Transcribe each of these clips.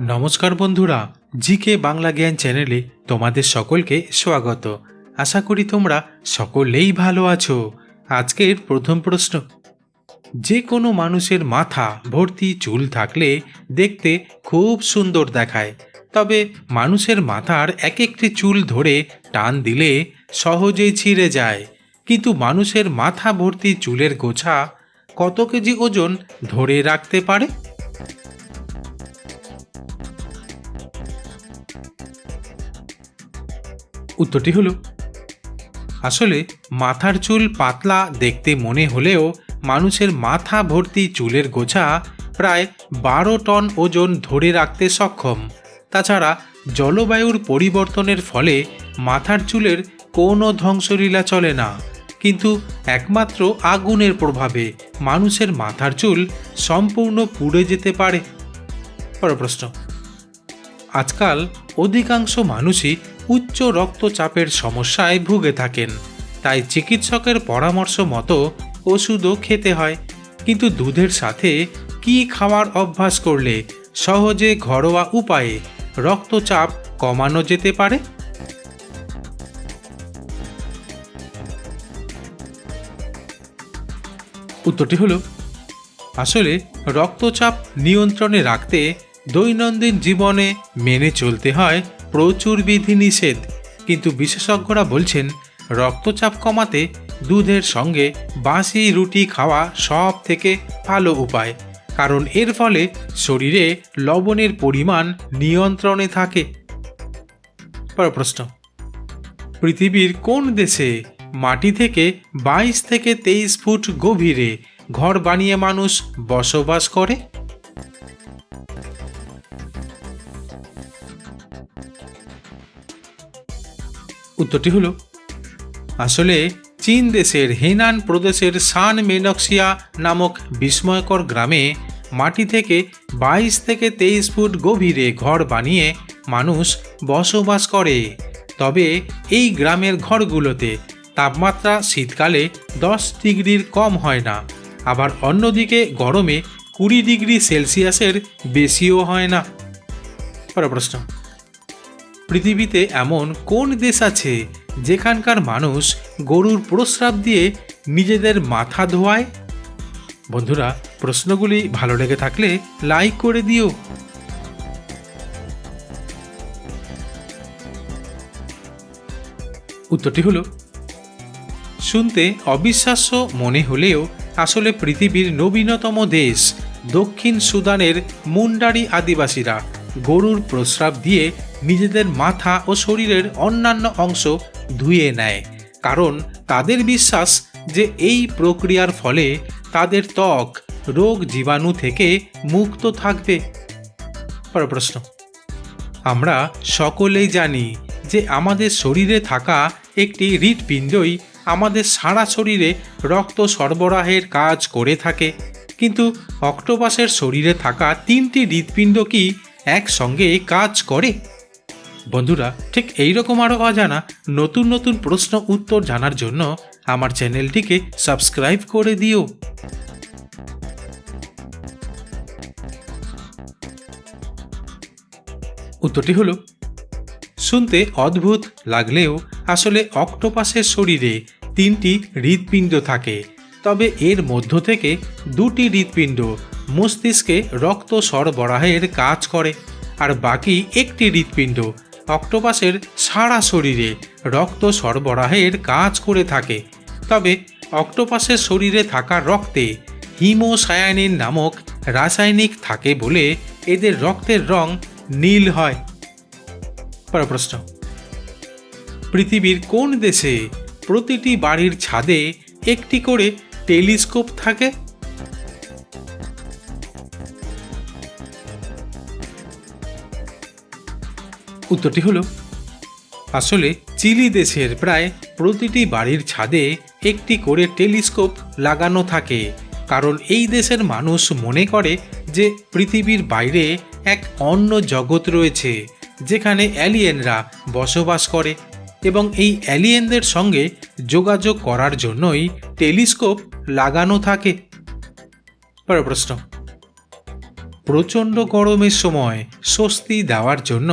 নমস্কার বন্ধুরা, জিকে বাংলা জ্ঞান চ্যানেলে তোমাদের সকলকে স্বাগত। আশা করি তোমরা সকলেই ভালো আছো। আজকের প্রথম প্রশ্ন। যে কোনো মানুষের মাথা, ভর্তি, চুল থাকলে দেখতে খুব সুন্দর দেখায়। তবে মানুষের মাথার এক একটি চুল ধরে টান দিলে সহজেই ছিঁড়ে যায়। কিন্তু মানুষের মাথা ভর্তি চুলের গোছা কত কেজি ওজন ধরে রাখতে পারে? উত্তরটি হলো, আসলে মাথার চুল পাতলা দেখতে মনে হলেও মানুষের মাথা ভর্তি চুলের গোছা প্রায় বারো টন ওজন ধরে রাখতে সক্ষম। তাছাড়া জলবায়ুর পরিবর্তনের ফলে মাথার চুলের কোনো ধ্বংসলীলা চলে না। কিন্তু একমাত্র আগুনের প্রভাবে মানুষের মাথার চুল সম্পূর্ণ পুড়ে যেতে পারে। পর প্রশ্ন, আজকাল অধিকাংশ মানুষই উচ্চ রক্তচাপের সমস্যায় ভুগে থাকেন। তাই চিকিৎসকের পরামর্শ মতো ওষুধও খেতে হয়। কিন্তু দুধের সাথে কি খাওয়ার অভ্যাস করলে সহজে ঘরোয়া উপায়ে রক্তচাপ কমানো যেতে পারে? উত্তরটি হলো, আসলে রক্তচাপ নিয়ন্ত্রণে রাখতে দৈনন্দিন জীবনে মেনে চলতে হয় প্রচুর বিধিনিষেধ। কিন্তু বিশেষজ্ঞরা বলছেন, রক্তচাপ কমাতে দুধের সঙ্গে বাসি রুটি খাওয়া সব থেকে ভালো উপায়। কারণ এর ফলে শরীরে লবণের পরিমাণ নিয়ন্ত্রণে থাকে। পরের প্রশ্ন। পৃথিবীর কোন দেশে মাটি থেকে বাইশ থেকে তেইশ ফুট গভীরে ঘর বানিয়ে মানুষ বসবাস করে? উত্তরটি হলো, আসলে চীন দেশের হেনান প্রদেশের সান মেনক্সিয়া নামক বিস্ময়কর গ্রামে মাটি থেকে বাইশ থেকে তেইশ ফুট গভীরে ঘর বানিয়ে মানুষ বসবাস করে। তবে এই গ্রামের ঘরগুলোতে তাপমাত্রা শীতকালে দশ ডিগ্রির কম হয় না, আবার অন্যদিকে গরমে কুড়ি ডিগ্রি সেলসিয়াসের বেশিও হয় না। পরের প্রশ্ন। পৃথিবীতে এমন কোন দেশ আছে যেখানকার মানুষ গরুর প্রস্রাব দিয়ে নিজেদের মাথা ধোয়ায়? বন্ধুরা, প্রশ্নগুলি ভালো লেগে থাকলে লাইক করে দিও। উত্তরটি হলো, শুনতে অবিশ্বাস্য মনে হলেও আসলে পৃথিবীর নবীনতম দেশ দক্ষিণ সুদানের মুন্ডারি আদিবাসীরা গরুর প্রস্রাব দিয়ে নিজেদের মাথা ও শরীরের অন্যান্য অংশ ধুয়ে নেয়। কারণ তাদের বিশ্বাস যে এই প্রক্রিয়ার ফলে তাদের ত্বক, রোগ জীবাণু থেকে মুক্ত থাকবে। পর প্রশ্ন। আমরা সকলেই জানি যে আমাদের শরীরে থাকা একটি হৃৎপিণ্ডই আমাদের সারা শরীরে রক্ত সরবরাহের কাজ করে থাকে। কিন্তু অক্টোপাসের শরীরে থাকা তিনটি হৃৎপিণ্ড কি একসঙ্গে কাজ করে? বন্ধুরা, ঠিক এই রকম আরও অজানা নতুন নতুন প্রশ্ন উত্তর জানার জন্য আমার চ্যানেলটিকে সাবস্ক্রাইব করে দিও। উত্তরটি হলো, শুনতে অদ্ভুত লাগলেও আসলে অক্টোপাসের শরীরে তিনটি হৃৎপিণ্ড থাকে, তবে এর মধ্য থেকে দুটি হৃৎপিণ্ড মস্তিষ্কে রক্ত সরবরাহের কাজ করে, আর বাকি একটি হৃৎপিণ্ড অক্টোপাসের সারা শরীরে রক্ত সরবরাহের কাজ করে থাকে। তবে অক্টোপাসের শরীরে থাকা রক্তে হিমোসায়ানিন নামক রাসায়নিক থাকে বলে এদের রক্তের রং নীল হয়। পর প্রশ্ন। পৃথিবীর কোন দেশে প্রতিটি বাড়ির ছাদে একটি করে টেলিস্কোপ থাকে? উত্তরটি হলো, আসলে চিলি দেশের প্রায় প্রতিটি বাড়ির ছাদে একটি করে টেলিস্কোপ লাগানো থাকে, কারণ এই দেশের মানুষ মনে করে যে পৃথিবীর বাইরে এক অন্য জগৎ রয়েছে, যেখানে অ্যালিয়েনরা বসবাস করে এবং এই অ্যালিয়েনদের সঙ্গে যোগাযোগ করার জন্যই টেলিস্কোপ লাগানো থাকে। পরের প্রশ্ন, প্রচণ্ড গরমের সময় স্বস্তি দেওয়ার জন্য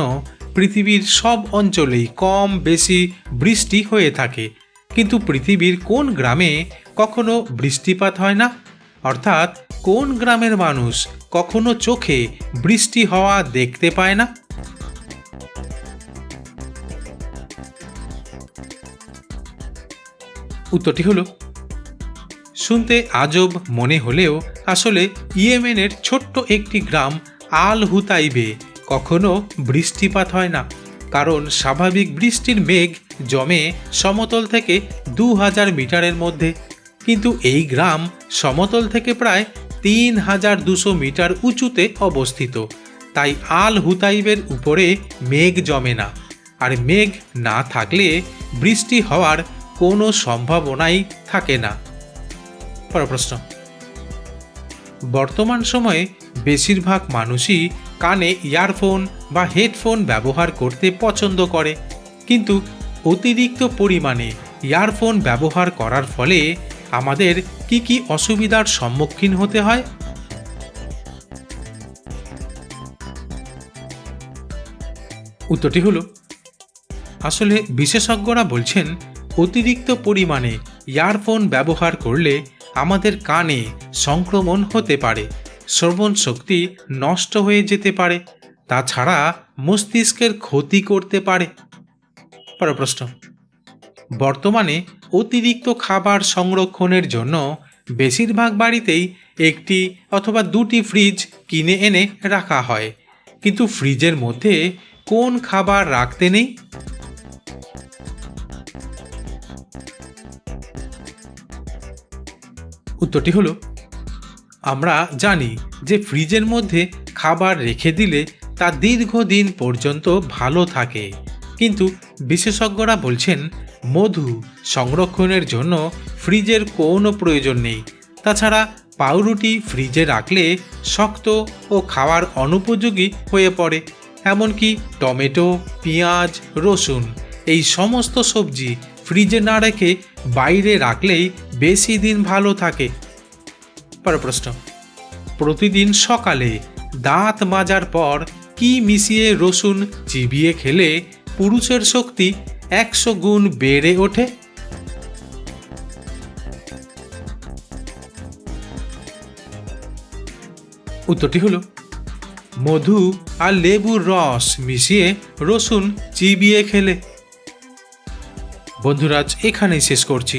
পৃথিবীর সব অঞ্চলেই কম বেশি বৃষ্টি হয়ে থাকে। কিন্তু পৃথিবীর কোন গ্রামে কখনো বৃষ্টিপাত হয় না? অর্থাৎ কোন গ্রামের মানুষ কখনো চোখে বৃষ্টি হওয়া দেখতে পায় না? উত্তরটি হলো, শুনতে আজব মনে হলেও আসলে ইয়েমেনের ছোট্ট একটি গ্রাম আল হুতাইবে কখনো বৃষ্টিপাত হয় না, কারণ স্বাভাবিক বৃষ্টির মেঘ জমে সমতল থেকে দু হাজার মিটারের মধ্যে। কিন্তু এই গ্রাম সমতল থেকে প্রায় তিন হাজার দুশো মিটার উঁচুতে অবস্থিত। তাই আল হুতাইবের উপরে মেঘ জমে না। আর মেঘ না থাকলে বৃষ্টি হওয়ার কোনো সম্ভাবনাই থাকে না। পরের প্রশ্ন। বর্তমান সময়ে বেশিরভাগ মানুষই কানে ইয়ারফোন বা হেডফোন ব্যবহার করতে পছন্দ করে। কিন্তু অতিরিক্ত পরিমাণে ইয়ারফোন ব্যবহার করার ফলে আমাদের কি কি অসুবিধার সম্মুখীন হতে হয়? উত্তরটি হলো, আসলে বিশেষজ্ঞরা বলছেন, অতিরিক্ত পরিমাণে ইয়ারফোন ব্যবহার করলে আমাদের কানে সংক্রমণ হতে পারে, শ্রবণ শক্তি নষ্ট হয়ে যেতে পারে, তাছাড়া মস্তিষ্কের ক্ষতি করতে পারে। পরের প্রশ্ন বর্তমানে অতিরিক্ত খাবার সংরক্ষণের জন্য বেশিরভাগ বাড়িতেই একটি অথবা দুটি ফ্রিজ কিনে এনে রাখা হয়। কিন্তু ফ্রিজের মধ্যে কোন খাবার রাখতে নেই? উত্তরটি হলো, আমরা জানি যে ফ্রিজের মধ্যে খাবার রেখে দিলে তা দীর্ঘদিন পর্যন্ত ভালো থাকে। কিন্তু বিশেষজ্ঞরা বলছেন, মধু সংরক্ষণের জন্য ফ্রিজের কোনো প্রয়োজন নেই। তাছাড়া পাউরুটি ফ্রিজে রাখলে শক্ত ও খাওয়ার অনুপযোগী হয়ে পড়ে, এমনকি টমেটো, পেঁয়াজ, রসুন, এই সমস্ত সবজি ফ্রিজে না রেখে বাইরে রাখলেই বেশি দিন ভালো থাকে। পরের প্রশ্ন। প্রতিদিন সকালে দাঁত মাজার পর কি মিশিয়ে রসুন চিবিয়ে খেলে পুরুষের শক্তি একশো গুণ বেড়ে ওঠে? উত্তরটি হলো, মধু আর লেবুর রস মিশিয়ে রসুন চিবিয়ে খেলে। বন্ধুরাজ এখানেই শেষ করছি।